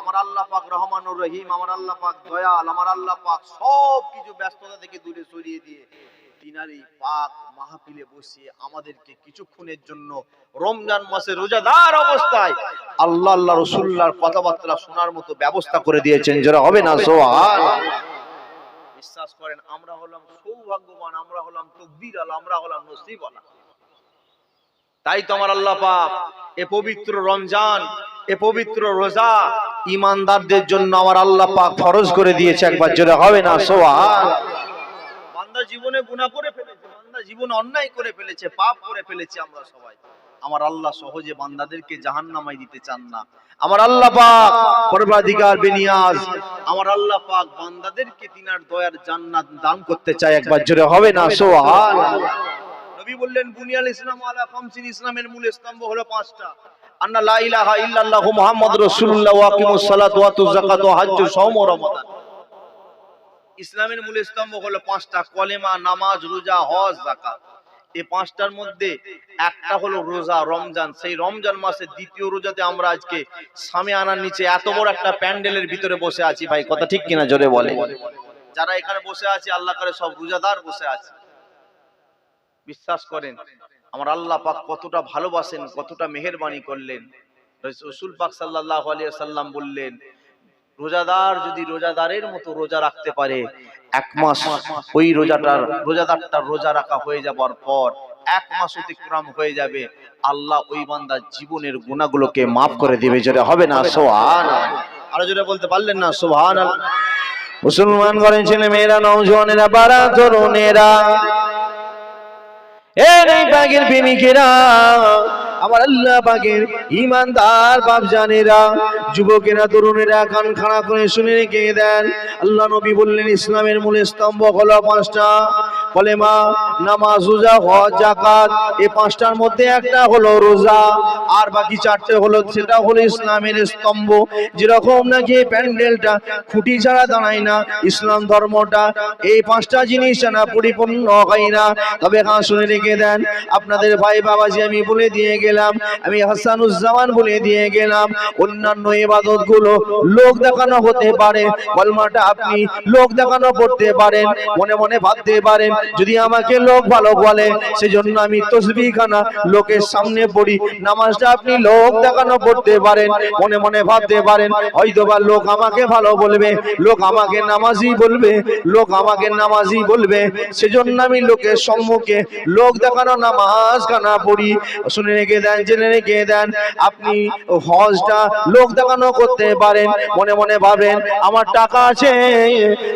আমার আল্লাহ পাক রহমানুর রহিম, আমার আল্লাহ পাক দয়াল, আমার আল্লাহ পাক সব কিছু ব্যস্ততা থেকে দূরে সরিয়ে দিয়ে পাক মাহফিলে বসিয়ে আমাদেরকে কিছুক্ষণের জন্য রমজান মাসে রোজাদার অবস্থায় আল্লাহ আল্লাহ রসুল্লাহর কথাবার্তা শোনার মতো ব্যবস্থা করে দিয়েছেন। যারা হবে না সোহান বিশ্বাস করেন, আমরা হলাম সৌভাগ্যবান, আমরা হলাম তকদির আলা, আমরা হলাম নসিব আলা। তাই তো আমার আল্লাহ পাক এ পবিত্র রমজান, এ পবিত্র রোজা ইমানদারদের জন্য আমার আল্লাহ পাক ফরজ করে দিয়েছে একবার জোরে হবে না? সোহান বান্দা জীবনে গুনাহ করে ফেলেছে, বান্দা জীবনে অন্যায় করে ফেলেছে, পাপ করে ফেলেছে আমরা সবাই। আমার আল্লাহ সহজে বান্দাদেরকে জাহান্নামাই দিতে চান না। আমার আল্লাহ পাক পরবাধিকার বেনিয়াজ, আমার আল্লাহ পাক বান্দাদেরকে তিনার দয়ার জান্নাত দান করতে চায় একবার জোরে হবে না? সোহান নবী বললেন, বুনিয়াল ইসলাম আলা খামসিন ইসলামের মূল স্তম্ভ হলো পাঁচটা। আন্না লা ইলাহা ইল্লাল্লাহু মুহাম্মাদুর রাসূলুল্লাহ ওয়া আকিমুস সালাত ওয়া আতুজ যাকাত ওয়া হাজ্জু সাওম ও রমাদান। ইসলামের মূল স্তম্ভ হলো পাঁচটা, কলেমা, নামাজ, রোজা, হজ, যাকাত। এই পাঁচটার মধ্যে একটা হলো রোজা, রমজান। সেই রমজান মাসের দ্বিতীয় রোজাতে আমরা আজকে সামে আনার নিচে এত বড় একটা প্যান্ডেলের ভিতরে বসে আছি ভাই, কথা ঠিক কিনা জোরে বলে? যারা এখানে বসে আছে, আল্লাহ করে সব রোজাদার বসে আছে। বিশ্বাস করেন, আমার আল্লাহ পাক কতটা ভালোবাসেন, কতটা মেহেরবানি করলেন। রসুল পাক সাল্লাল্লাহু আলাইহি সাল্লাম বললেন, রোজাদার যদি রোজাদারের মতো রোজা রাখতে পারে, এক মাস ওই রোজাটার, রোজাদারটার রোজা রাখা হয়ে যাবার পর এক মাস অতিক্রম হয়ে যাবে, আল্লাহ ওই বান্দার জীবনের গুণাগুলোকে মাফ করে দিবে। যেটা হবে না? সোহান আরও যেটা বলতে পারলেন না? সোহান মুসলমান করেন ছেলে মেয়েরা নৌজওয়ানেরা বারা তরুণেরা এই পাগের প্রেমিকেরা, আমার আল্লাহ পাকের ইমানদার বাপ জানেরা, যুবকেরা, তরুণেরা কান খাড়া করে শুনে রেখে দেন। আল্লাহ নবী বললেন, ইসলামের মূল স্তম্ভ হলো পাঁচটা। কলেমা, নামাজ, রোজা, হজ জাকাত এই পাঁচটার মধ্যে একটা হলো রোজা, আর বাকি চারটে হলো সেটা হলো ইসলামের স্তম্ভ। যেরকম নাকি প্যান্ডেলটা খুঁটি ছাড়া দাঁড়ায় না, ইসলাম ধর্মটা, এই পাঁচটা জিনিস না পরিপূর্ণ হয় না। তবে হ্যাঁ শুনে রেখে দেন, আপনাদের ভাই বাবাজি আমি বলে দিয়ে গেলাম, আমি হাসানুজ্জামান বলে দিয়ে গেলাম, অন্যান্য ইবাদতগুলো লোক দেখানো হতে পারে, কলমাটা আপনি লোক দেখানো করতে পারেন, মনে মনে ভাবতে পারেন যদি আমাকে লোক ভালো বলে, সেজন্য আমি তসবি খানা লোকের সামনে পড়ি। নামাজটা আপনি লোক দেখানো করতে পারেন, মনে মনে ভাবতে পারেন হয়তো বা লোক আমাকে ভালো বলবে, লোক আমাকে নামাজি বলবে, লোক আমাকে নামাজি বলবে। সেজন্য আমি লোকের সম্মুখে লোক দেখানো নামাজ খানা পড়ি। শুনে রেখে দেন, জেনে রেখে দেন, আপনি হজটা লোক দেখানো করতে পারেন, মনে মনে ভাবেন, আমার টাকা আছে,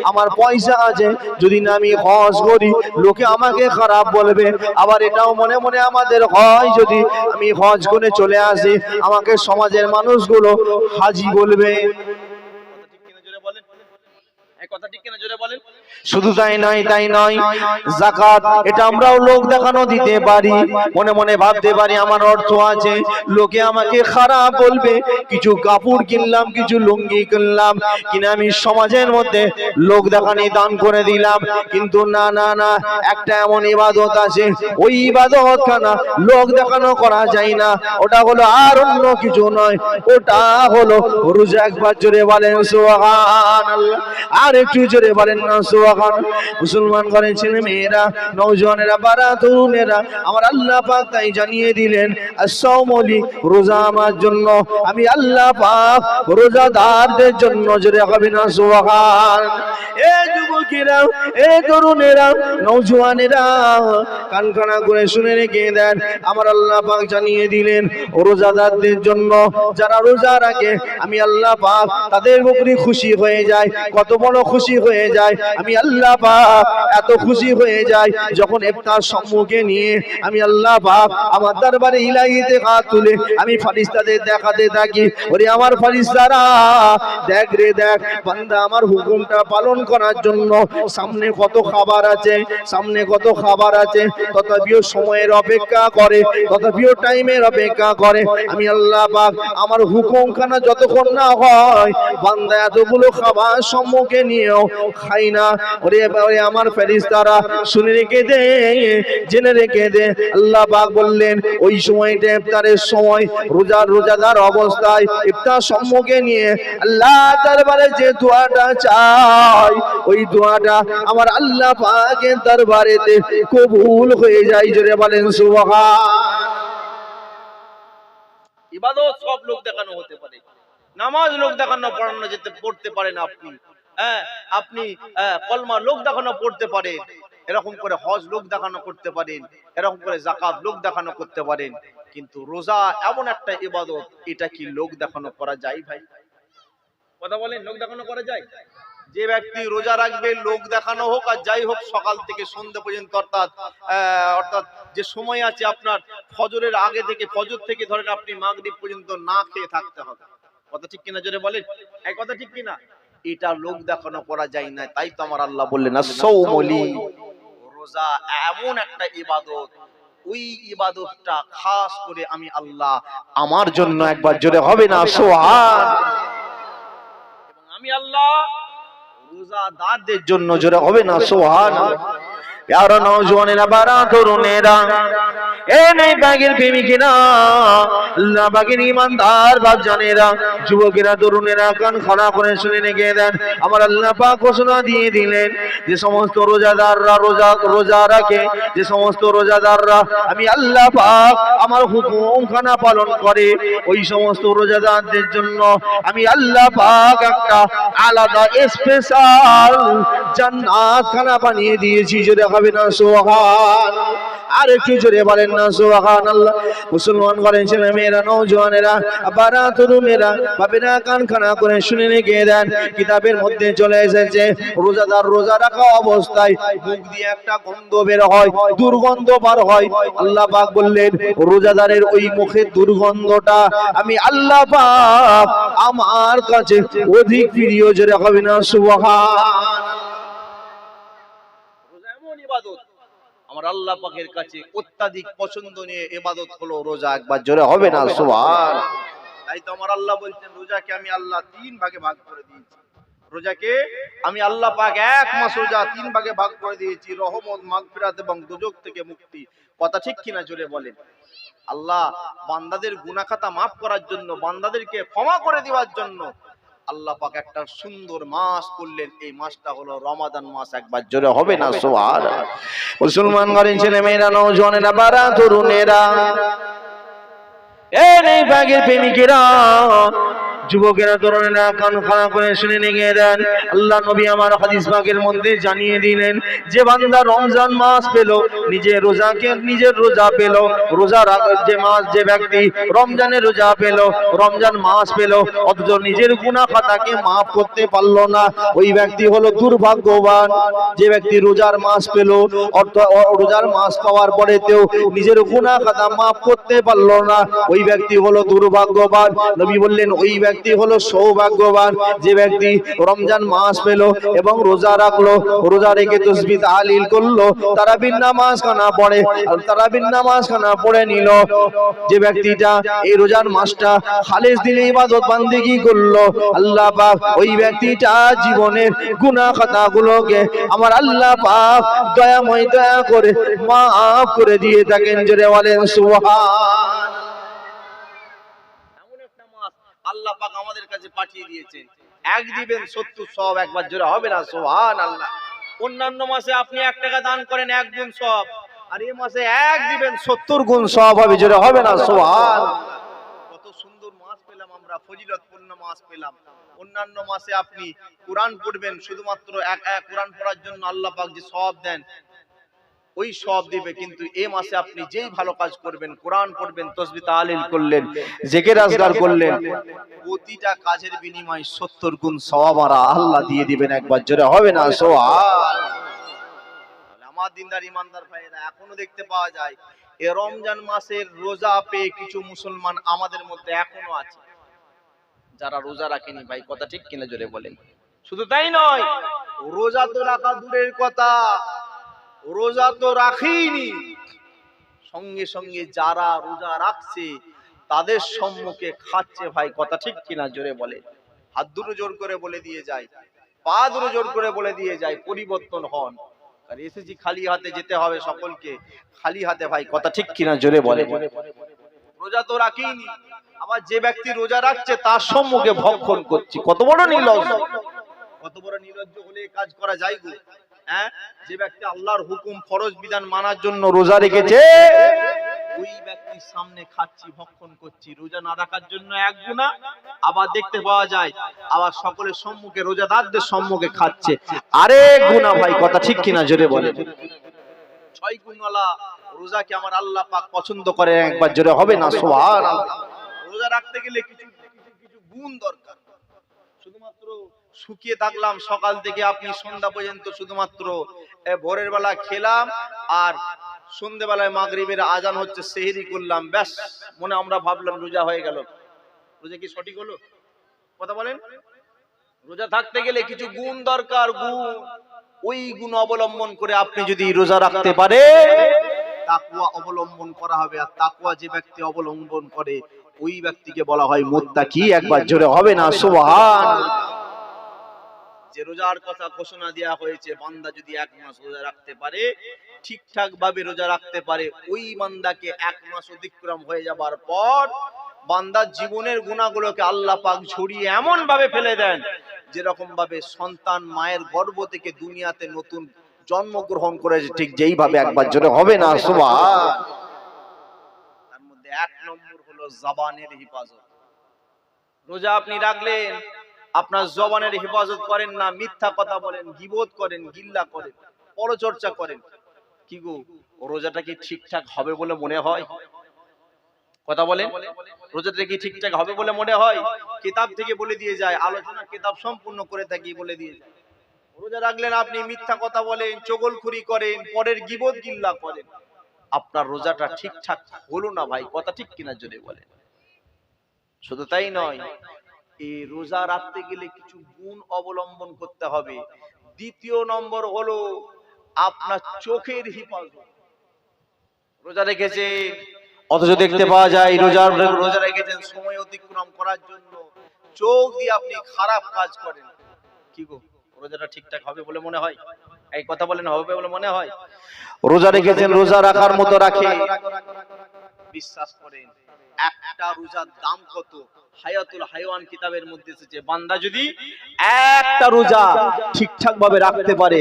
আমার পয়সা আছে, যদি না আমি হজ করি লোকে আমাকে খারাপ বলবে। আবার এটাও মনে মনে আমাদের হয়, যদি আমি হজ করে চলে আসি, আমাকে সমাজের মানুষগুলো হাজি বলবে। শুধু তাই নয় তাই নয়। জাকাত এটা আমরাও লোক দেখানো দিতে পারি। মনে মনে ভাবতে পারি, আমার অর্থ আছে। লোকে আমাকে খারাপ বলবে। কিছু কাপড় কিনলাম, কিছু লুঙ্গি কিনলাম, কিনে আমি সমাজের মধ্যে লোক দেখানি দান করে দিলাম। কিন্তু না না না, একটা এমন ইবাদত আছে। ওই ইবাদত খানা লোক দেখানো করা যায় না। ওটা হলো আর অন্য কিছু নয়। ওটা হলো রোজা একবার জোরে বলেন, সুবহানাল্লাহ। আর একটু জোরে বলেন না ছেলে মেয়েরা নওজওয়ানেরা বারা তরুণেরা আমার আল্লাহ পাক তাই জানিয়ে দিলেন রোজা আমার জন্য। আমি আল্লাহ পাক রোজাদারদের জন্য জোরে হবে না, সুবহান। এ যুবকেরা, এ তরুণেরা নওজওয়ানেরা কান কানা করে শুনে রেখে দেন। আমার আল্লাহ পাক জানিয়ে দিলেন, রোজাদারদের জন্য যারা রোজা রাখে, আমি আল্লাহ পাক তাদের উপরে খুশি হয়ে যায়। কত বড় খুশি হয়ে যায়। আমি আল্লাহ পাক এত খুশি হয়ে যায় যখন ইফতার সম্মুখে নিয়ে আমি আল্লাহ পাক আমার দরবারে ইলাহিতে হাত তুলে আমি ফারিস্তাদের দেখাতে থাকি। ওরে আমার ফারিস্তারা, দেখ রে দেখ, বান্দা আমার হুকুমটা পালন করার জন্য সামনে কত খাবার আছে, সামনে কত খাবার আছে, তথাপিও সময়ের অপেক্ষা করে, তথাপিও টাইমের অপেক্ষা করে। আমি আল্লাহ পাক আমার হুকুমখানা যতক্ষণ না হয়, বান্দা এতগুলো খাবার সম্মুখে নিয়েও খাই না। আমার শুনে রেখে দে, জেনে রেখে দে। আল্লাহ বললেন, ওই সময়টা ইফতারের সময়, রোজার রোজাদার অবস্থায় ইফতার সম্মুখে নিয়ে আল্লাহ দরবারে যে দোয়াটা চাই, ওই দোয়াটা আমার আল্লাহ পাকের দরবারেতে কবুল হয়ে যায়, জোরে বলেন সুবহান ইবাদত সব লোক দেখানো হতে পারে। নামাজ লোক দেখানো পড়ানো যেতে পড়তে পারেন আপনি। হ্যাঁ আপনি হ্যাঁ, কলমা লোক দেখানো পড়তে পারেন। এরকম করে হজ লোক দেখানো করতে পারেন। এরকম করে জাকাত লোক দেখানো করতে পারেন। কিন্তু রোজা এমন একটা ইবাদত এটা কি লোক দেখানো করা যায় ভাই? কথা বলেন লোক দেখানো করা যায়? যে ব্যক্তি রোজা রাখবে লোক দেখানো হোক আর যাই হোক সকাল থেকে সন্ধ্যা পর্যন্ত অর্থাৎ অর্থাৎ যে সময় আছে আপনার ফজরের আগে থেকে ফজর থেকে ধরেন আপনি মাগরিব পর্যন্ত না খেয়ে থাকতে হবে। কথা ঠিক কিনা জোরে বলেন? এক কথা ঠিক কিনা? এটা লোক দেখানো করা যায় না তাই তো আমার আল্লাহ বললেন সৌমলি রোজা এমন একটা ইবাদত ওই ইবাদতটা খাস করে আমি আল্লাহ আমার জন্য একবার জোরে হবে না সোহান এবং আমি আল্লাহ রোজাদারদের জন্য জোরে হবে না সোহান প্যারা নওজওয়ানেরা বারা তরুণেরা আমার রোজাদাররা আমি আল্লাহ পাক আমার হুকুম খানা পালন করে ওই সমস্ত রোজাদারদের জন্য আমি আল্লাহ পাক একটা আলাদা স্পেশাল জান্নাত খানা বানিয়ে দিয়েছি। যদি হবে না সোহান আর একটু জোরে বলেন না মুসলমান করেন ছেলে মেয়েরা বাপেরা কান খানা করে শুনে দেন। কিতাবের মধ্যে চলে এসেছে, রোজাদার রোজা রাখা অবস্থায় মুখ দিয়ে একটা গন্ধ বের হয়, দুর্গন্ধ বার হয়। আল্লাহ পাক বললেন, রোজাদারের ওই মুখের দুর্গন্ধটা আমি আল্লাহ পাক আমার কাছে অধিক প্রিয়, জোরে হবে না সুবহান রোজা এমন ইবাদত আমার আল্লাহ পাকের কাছে অত্যাধিক পছন্দনীয় ইবাদত হলো রোজা একবার জোরে হবে না সুবহান তাই তো আমার আল্লাহ বলছেন রোজাকে আমি আল্লাহ তিন ভাগে ভাগ করে দিয়েছি। রোজাকে আমি আল্লাহ পাক এক মাস রোজা তিন ভাগে ভাগ করে দিয়েছি রহমত মাগফিরাত এবং দুজক থেকে মুক্তি। কথা ঠিক কিনা জোরে বলেন? আল্লাহ বান্দাদের গুনাখাতা মাফ করার জন্য বান্দাদেরকে ক্ষমা করে দেওয়ার জন্য আল্লাহ পাক একটা সুন্দর মাস করলেন এই মাসটা হলো রমাদান মাস একবার জোরে হবে না? সোহার মুসলমান করেন ছেলে মেয়েরা নৌজনেরা বারা তরুণেরা এই ভাগের প্রেমিকেরা যুবকেরা তরুণেরা কান খানা করে শুনে নিয়ে দেন আল্লাহ নবী আমার হাদিস পাকের মধ্যে জানিয়ে দিলেন, যে বান্দা রমজান মাস পেল নিজে রোজাকে, নিজের রোজা পেল, রোজা যে মাস, যে ব্যক্তি রমজানের রোজা পেল, রমজান মাস পেল, অথচ নিজের গুনাহ খাতাকে মাফ করতে পারল না। ওই ব্যক্তি হলো দুর্ভাগ্যবান। যে ব্যক্তি রোজার মাস পেল রোজার মাস পাওয়ার পরেতেও নিজের গুনাহ খাতা মাফ করতে পারল না। ওই ব্যক্তি হলো দুর্ভাগ্যবান। নবী বললেন, ওই ব্যক্তি হলো সৌভাগ্যবান। যে ব্যক্তি রমজান মাস পেল এবং রোজা রাখল, রোজা রেখে তসবি তাহলিল করল, তারাবির নামাজ খানা পড়ে, আর তারাবির নামাজ খানা পড়ে নিল। যে ব্যক্তিটা এই রোজার মাসটা খালেজ দিলে ইবাদত বান্দিগি করল? আল্লাহ পাক ওই ব্যক্তিটা জীবনের গুনাহ খাতাগুলোকে আমার আল্লাহ পাক দয়াময় দয়া করে মাফ করে দিয়ে থাকেন। জোরে বলেন, সুবহান এমন একটা মাস আল্লাহ পাক আমাদের কাছে পাঠিয়ে দিয়েছেন এক দিবেন সত্তর সব, একবার জোরে হবে না? সোহান আল্লাহ অন্যান্য মাসে আপনি এক টাকা দান করেন, এক গুণ সব। আর মাসে এক দিবেন সত্তর গুণ সব হবে, জোরে হবে না? সোহান কত সুন্দর পেলাম আমরা, ফজিলতপূর্ণ মাস পেলাম। অন্যান্য মাসে আপনি কোরআন পড়বেন, শুধুমাত্র এক এক কোরআন পড়ার জন্য আল্লাহ যে সব দেন ওই সব দিবে কিন্তু এই মাসে আপনি যেই ভালো কাজ করবেন কোরআন পড়বেন তসবি তাহলিল করলেন জেকের আজগার করলেন প্রতিটা কাজের বিনিময়ে সত্তর গুণ সওয়াবারা আল্লাহ দিয়ে দিবেন একবার জোরে হবে না? সোহান। তাহলে আমার দিনদার ইমানদার ভাইয়েরা এখনও দেখতে পাওয়া যায় এ রমজান মাসের রোজা পেয়ে কিছু মুসলমান আমাদের মধ্যে এখনও আছে। যারা রোজা রাখেনি ভাই কথা ঠিক কিনা জোরে বলেন? শুধু তাই নয় রোজা তো রাখা দূরের কথা। রোজা তো রাখেইনি। সঙ্গে সঙ্গে যারা রোজা রাখছে, তাদের সম্মুখে খাচ্ছে ভাই, কথা ঠিক কিনা জোরে বলে। হাত দুটো জোর করে বলে দিয়ে যায়, পা ধরে জোর করে বলে দিয়ে যায়, পরিবর্তন হন। আর এসেছি খালি হাতে যেতে হবে সকলকে, খালি হাতে ভাই, কথা ঠিক কিনা জোরে বলে। রোজা তো রাখিনি আবার যে ব্যক্তি রোজা রাখছে, তার সম্মুখে ভক্ষণ করছি। কত বড় নির্লজ্জ। কত বড় নির্লজ্জ হলে কাজ করা যায় গো। হ্যাঁ? যে ব্যক্তি আল্লাহর হুকুম ফরজ বিধান মানার জন্য রোজা রেখেছে, ওই ব্যক্তির সামনে খাচ্ছি, ভক্ষণ করছি। রোজা না রাখার জন্য এক গুণা, আবার দেখতে পাওয়া যায়, আবার সকলের সম্মুখে রোজাদারদের সম্মুখে খাচ্ছে। আরে গুণা ভাই, কথা ঠিক কিনা জোরে বলে? ছয় গুণওয়ালা রোজাকে আমার আল্লাহ পাক পছন্দ করে একবার জোরে হবে না? সোহান রোজা রাখতে গেলে কিছু কিছু গুণ দরকার। শুকিয়ে থাকলাম। সকাল থেকে আপনি সন্ধ্যা পর্যন্ত শুধুমাত্র ভোরের বেলা খেলাম আর সন্ধ্যেবেলায় মাগরিবের আজান হচ্ছে, সেহেরি করলাম। ব্যাস, মনে আমরা ভাবলাম রোজা হয়ে গেল। রোজা কি সঠিক হলো? কথা বলেন। রোজা থাকতে গেলে কিছু গুণ দরকার, গুণ। ওই গুণ অবলম্বন করে আপনি যদি রোজা রাখতে পারে তাকুয়া অবলম্বন করা হবে। আর তাকুয়া যে ব্যক্তি অবলম্বন করে, ওই ব্যক্তিকে বলা হয় মুত্তাকি। একবার জোরে হবে না? সুবহান। যে রোজার কথা ঘোষণা দেওয়া হয়েছে, বান্দা যদি এক মাস রোজা রাখতে পারে ঠিকঠাক ভাবে রোজা রাখতে পারে, ওই বান্দাকে এক মাস অতিক্রম হয়ে যাবার পর বান্দার জীবনের গুণাগুলোকে আল্লাহ পাক ছড়িয়ে এমন ভাবে ফেলে দেন যেরকম ভাবে সন্তান মায়ের গর্ভ থেকে দুনিয়াতে নতুন জন্মগ্রহণ করেছে, ঠিক যেইভাবে একবার জোরে হবে না, সুবহান। তার মধ্যে এক নম্বর হলো জবানের হিফাজত। রোজা আপনি রাখলেন আপনার জবানের হেফাজত করেন না, মিথ্যা কথা বলেন, গিবোধ করেন, গিল্লা করেন, পরচর্চা করেন। কি গো, রোজাটা কি ঠিকঠাক হবে বলে মনে হয়? কথা বলেন। রোজাটা কি ঠিকঠাক হবে বলে মনে হয়? কিতাব থেকে বলে দিয়ে যায় আলোচনা কিতাব সম্পূর্ণ করে থাকি বলে দিয়ে যায়। রোজা রাখলেন আপনি, মিথ্যা কথা বলেন, চগলখুরি করেন, পরের গিবোধ গিল্লা করেন। আপনার রোজাটা ঠিকঠাক হলো না ভাই? কথা ঠিক কিনা যদি বলেন। শুধু তাই নয় এই রোজা রাখতে গেলে কিছু গুণ অবলম্বন করতে হবে। দ্বিতীয় নম্বর হলো আপনার চোখের হিফাজত। রোজা রেখেছে অথচ দেখতে পাওয়া যায় রোজা রোজা রেখেছেন সময় অতিক্রম করার জন্য। চোখ দিয়ে আপনি খারাপ কাজ করেন। কি গো? রোজাটা ঠিকঠাক হবে বলে মনে হয়? এই কথা বলেন হবে বলে মনে হয়? রোজা রেখেছেন রোজা রাখার মতো রাখে। বিশ্বাস করেন। একটা রোজার দাম কত? হায়াতুল হাইওয়ান কিতাবের মধ্যে এসেছে, বান্দা যদি একটা রোজা ঠিকঠাক ভাবে রাখতে পারে,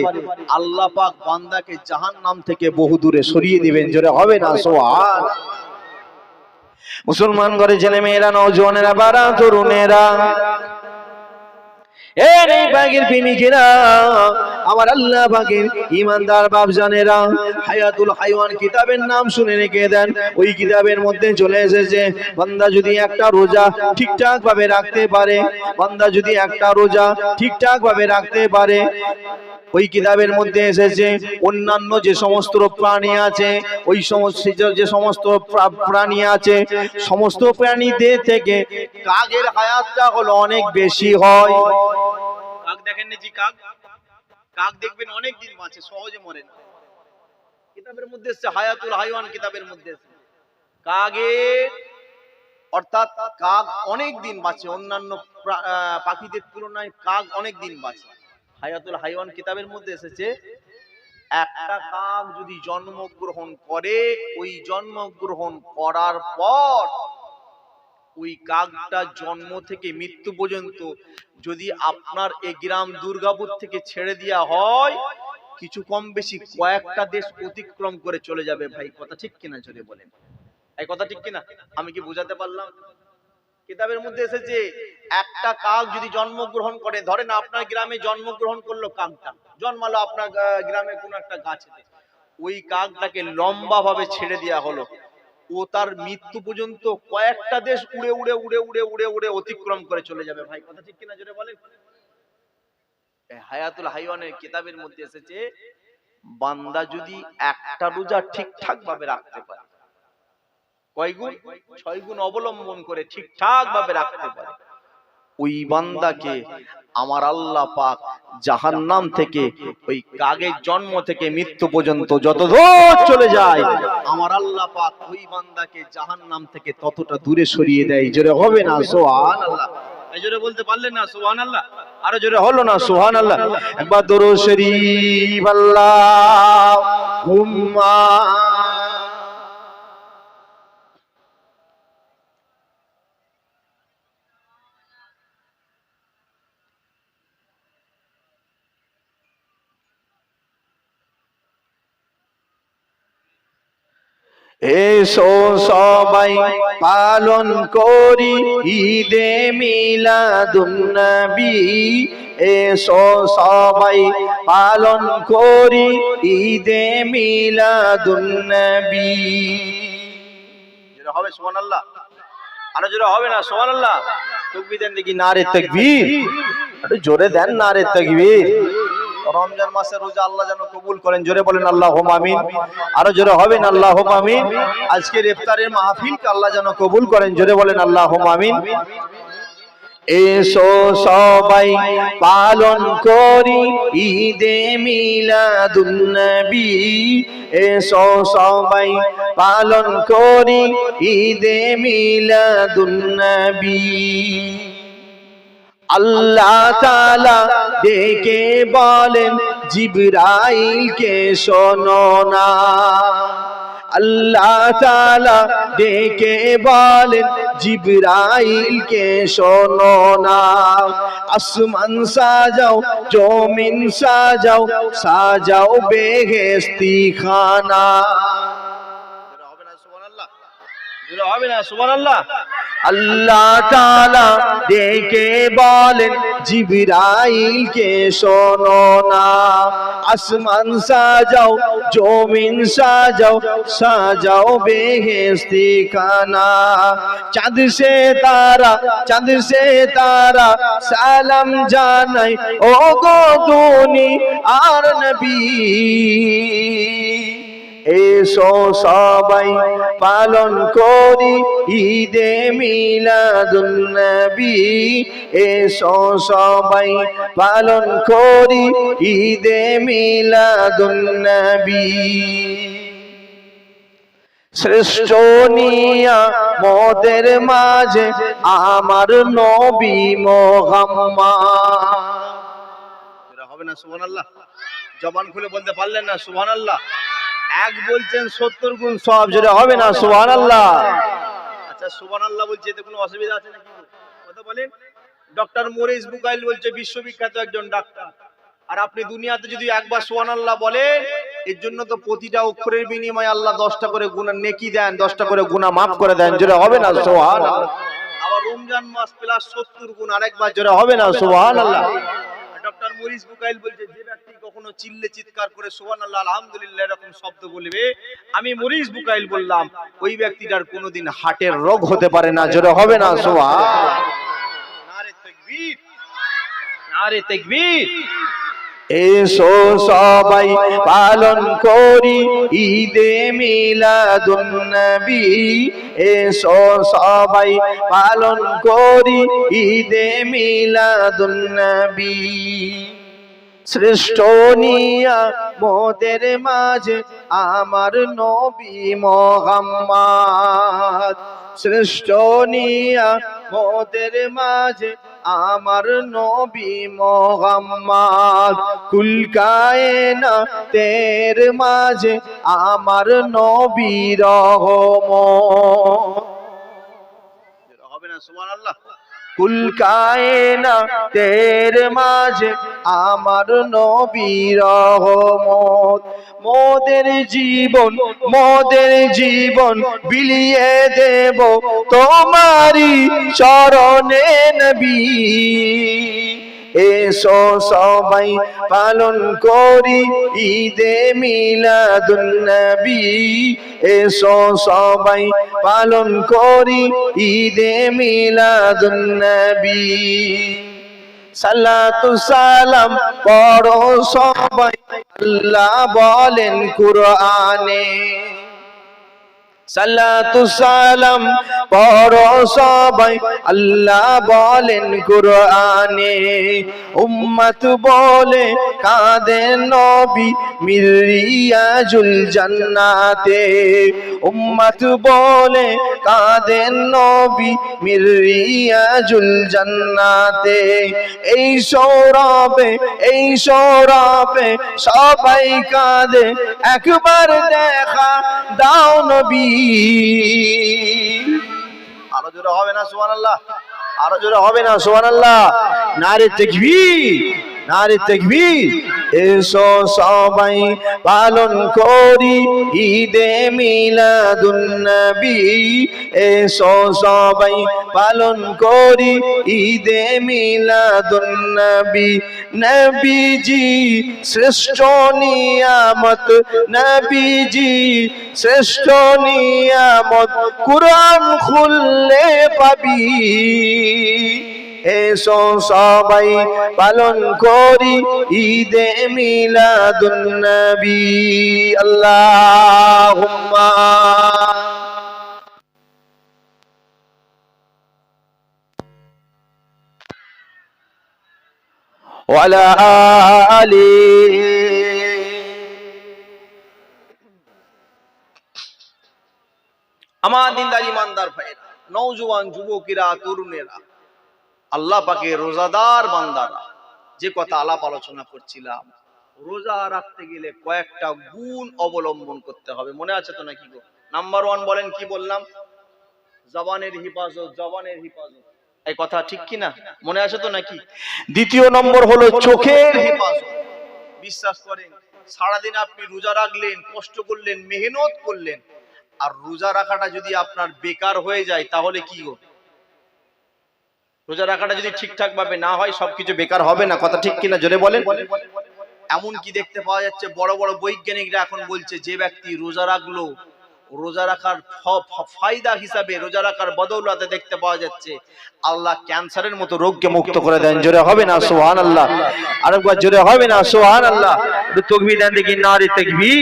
আল্লাহ পাক বান্দাকে জাহান্নাম থেকে বহু দূরে সরিয়ে দিবেন, জোরে হবে না? সোহান মুসলমান ঘরে ছেলে মেয়েরা, নজওয়ানেরা, বারা, তরুণেরা এ রে বাগের প্রেমিকেরা আমার আল্লাহ বাগের ইমানদার বাপজানেরা হায়াতুল হাইওয়ান কিতাবের নাম শুনে রেখে দেন। ওই কিতাবের মধ্যে চলে এসেছে, বান্দা যদি একটা রোজা ঠিকঠাক ভাবে রাখতে পারে, বান্দা যদি একটা রোজা ঠিকঠাক ভাবে রাখতে পারে, ওই কিতাবের মধ্যে এসেছে, অন্যান্য যে সমস্ত প্রাণী আছে, ওই সমস্ত যে সমস্ত প্রাণী আছে, সমস্ত প্রাণীদের থেকে কাকের হায়াতটা হলো অনেক বেশি হয়। কাক দেখেন না জি কাক? কাক দেখবেন অনেক দিন বাঁচে, সহজে মরে না। কিতাবের মধ্যে এসছে, হায়াতুল হাইওয়ান কিতাবের মধ্যে এসছে। কাকের অর্থাৎ কাক অনেক দিন বাঁচে, অন্যান্য পাখিদের তুলনায় কাক অনেক দিন বাঁচে। হায়াতুল হাইওয়ান কিতাবের মধ্যে এসেছে, একটা কাক যদি জন্মগ্রহণ করে, ওই জন্মগ্রহণ করার পর ওই কাকটা জন্ম থেকে মৃত্যু পর্যন্ত যদি আপনার এই গ্রাম দুর্গাপুর থেকে ছেড়ে দেওয়া হয়, কিছু কম বেশি কয়েকটা দেশ অতিক্রম করে চলে যাবে ভাই। কথা ঠিক কিনা চলে বলেন? এই কথা ঠিক কিনা? আমি কি বোঝাতে পারলাম? কিতাবের মধ্যে এসেছে, একটা কাক যদি জন্মগ্রহণ করে, ধরেন আপনার গ্রামে জন্মগ্রহণ করল কাকটা, জন্মালো আপনার গ্রামে কোন একটা গাছেতে ওই কাকটাকে লম্বা ভাবে ছেড়ে দেওয়া হলো। ও তার মৃত্যু পর্যন্ত কয়েকটা দেশ উড়ে উড়ে উড়ে উড়ে উড়ে উড়ে অতিক্রম করে চলে যাবে ভাই। কথা ঠিক কিনা জোরে বলেন? হায়াতুল হাইওয়ানের কিতাবের মধ্যে এসেছে, বান্দা যদি একটা রোজা ঠিকঠাক ভাবে রাখতে পারে, কয় গুণ? ছয় গুণ অবলম্বন করে ঠিকঠাক ভাবে রাখতে পারে, ওই বান্দাকে আমার আল্লাহ পাক জাহান্নাম থেকে, ওই কাগের জন্ম থেকে মৃত্যু পর্যন্ত যত দূর চলে যায়, আমার আল্লাহ পাক ওই বান্দাকে জাহান্নাম থেকে ততটা দূরে সরিয়ে দেয়। জোরে হবে না? সোহান আল্লাহ এই জোরে বলতে পারলেন না? সোহান আল্লাহ আরও জোরে হলো না? এসো সবাই পালন করি ঈদে মিলাদুন্নবী এসো সবাই পালন করি ঈদে মিলাদুন্নবী যেটা হবে, সুবহানাল্লাহ। আরও জোরে হবে না, সুবহানাল্লাহ। তকবীর দেন দেখি, নারে তাকবীর। একটু জোরে দেন, নারে তাকবীর। রমজান মাসে রোজা আল্লাহ যেন কবুল করেন। জোরে বলেন আল্লাহ আমিন। আরও জোরে হবেন আল্লাহ আমিন। আজকের ইফতারের মাহফিলকে আল্লাহ যেন কবুল করেন। জোরে বলেন আল্লাহ আমিন। এসো সবাই পালন করি ঈদে মিলাদুন্নবী এসো সবাই পালন করি ঈদে মিলাদুন্নবী আল্লাহ তালা ডেকে বলেন জিবরাইলকে শোনো না। আল্লাহ তালা ডেকে বলেন জিবরাইলকে শোনো না। আসমান সাজাও, জমিন সাজাও সাজাও বেহেস্তি খানা আল্লাহ তাআলা ডেকে বলেন জিবরাইলকে শোনো না। আসমান সাজাও, জমিন সাজাও সাজাও বেহেস্তি খানা। চাঁদ সে তারা, চাঁদ সে তারা, সালাম জানাই ও গো দুনি আর নবী। এসো সবাই পালন করি ঈদে মিলাদুন্নবী। এসো সবাই পালন করি ঈদে মিলাদুন্নবী। শ্রেষ্ঠ নিয়া মোদের মাঝে আমার নবী মোহাম্মদ। হবে না, সুবহানাল্লাহ। জবান খুলে বলতে পারলেন না, সুবহানাল্লাহ। এক বলছেন সত্তর গুণ সব, যেটা হবে না সুহান আল্লাহ আচ্ছা সুহান আল্লাহ বলছে, এতে কোনো অসুবিধা আছে নাকি? কথা বলেন। ডক্টর মোরিস বুকাইল বলছে, বিশ্ববিখ্যাত একজন ডাক্তার। আর আপনি দুনিয়াতে যদি একবার সোহান আল্লাহ বলেন, এর জন্য তো প্রতিটা অক্ষরের বিনিময়ে আল্লাহ দশটা করে গুণা নেকি দেন, দশটা করে গুণা মাফ করে দেন, যেটা হবে না সোহান আবার রমজান মাস প্লাস সত্তর গুণ আরেকবার, যেটা হবে না সোহান আল্লাহ ডক্টর মরিস বুকাইল বলছে, যে ব্যক্তি কখনো চিল্লে চিৎকার করে সুবহানাল্লাহ, আলহামদুলিল্লাহ এরকম শব্দ বলবে? আমি মরিস বুকাইল বললাম, ওই ব্যক্তিটার কোনোদিন হার্টের রোগ হতে পারে না, জোরে হবে না তাকবীর। এসো সবাই পালন করি ঈদে মিলাদুন্নবী। এসো সবাই পালন করি ঈদে মিলাদুন্নবী। শ্রেষ্ঠ মোদের মাঝে আমার নবী মোহাম্মদ। শ্রেষ্ঠ মোদের মাঝে আমার নবী মোহাম্মদ। কুল কায়না তের মাঝে আমার নবী রহমত। হবে না কুল কায়না তের মাঝে আমার নবীর মত মোদের জীবন মোদের জীবন বিলিয়ে দেব তোমারি চরণে নবী। এসো সবাই পালন করি ঈদে মিলাদুন্নবী। এসো সবাই পালন করি ঈদে মিলাদুন্নবী। সালাতু সালাম পড়ো সবাই, আল্লাহ বলেন কুরআনে। সালাতু সালাম পর সবাই। আল্লাহ বলেন, কুরআনে উম্মত বলে কাঁদেন নবী মিরিয়াজুল জান্নাতে। উম্মত বলে কাঁদেন নবী মিরিয়াজুল জান্নাতে। এই সৌরভে এই সৌরভে সবাই কাঁদে। একবার দেখা দাও নবী আরও জোরে হবে না সুবহানাল্লাহ। আরও জোরে হবে না সোহান আল্লাহ নারে তেকবীর। নারে তেকবীর। এসো সবাই পালন করি ঈদে মিলাদুন নবী। এসো সবাই পালন করি ঈদে মিলাদুন নবী। নবীজি শ্রেষ্ঠ নিয়ামত, নবীজি শ্রেষ্ঠ নিয়ামত। কুরআন খুললে পাবি। এসো সবাই পালন করি ঈদে মিলাদুন নবী আল্লাহুম্মা وعلى آله আমার দিনদার ইমানদার ভাইরা নওজোয়ান যুবকেরা তরুণেরা আল্লাহ পাকে রোজাদার বান্দারা যে কথা আলাপ আলোচনা করছিলাম রোজা রাখতে গেলে কয়েকটা গুণ অবলম্বন করতে হবে। মনে আছে তো নাকি গো? নাম্বার ওয়ান বলেন কি বললাম? জবানের হিফাজত জবানের হিফাজত। এই কথা ঠিক কি না মনে আছে তো নাকি? দ্বিতীয় নম্বর হলো চোখের হেফাজত। বিশ্বাস করেন সারাদিন আপনি রোজা রাখলেন কষ্ট করলেন মেহনত করলেন আর রোজা রাখাটা যদি আপনার বেকার হয়ে যায় তাহলে কি গো? রোজা রাখাটা যদি ঠিকঠাক ভাবে না হয়, সবকিছু বেকার হবে না। কথা ঠিক কিনা? জোরে বলেন। এমন কি দেখতে পাওয়া যাচ্ছে? বড় বড় বৈজ্ঞানিকরা এখন বলছে, যে ব্যক্তি রোজা রাখল, রোজা রাখার ফায়দা হিসাবে রোজা রাখার বদৌলতে দেখতে পাওয়া যাচ্ছে, আল্লাহ ক্যান্সারের মতো রোগকে মুক্ত করে দেন। জোরে হবে না? সোহান আল্লাহ আরেকবার জোরে হবে না? সোহান আল্লাহ তকবি দেন দেখি, নারী তকবি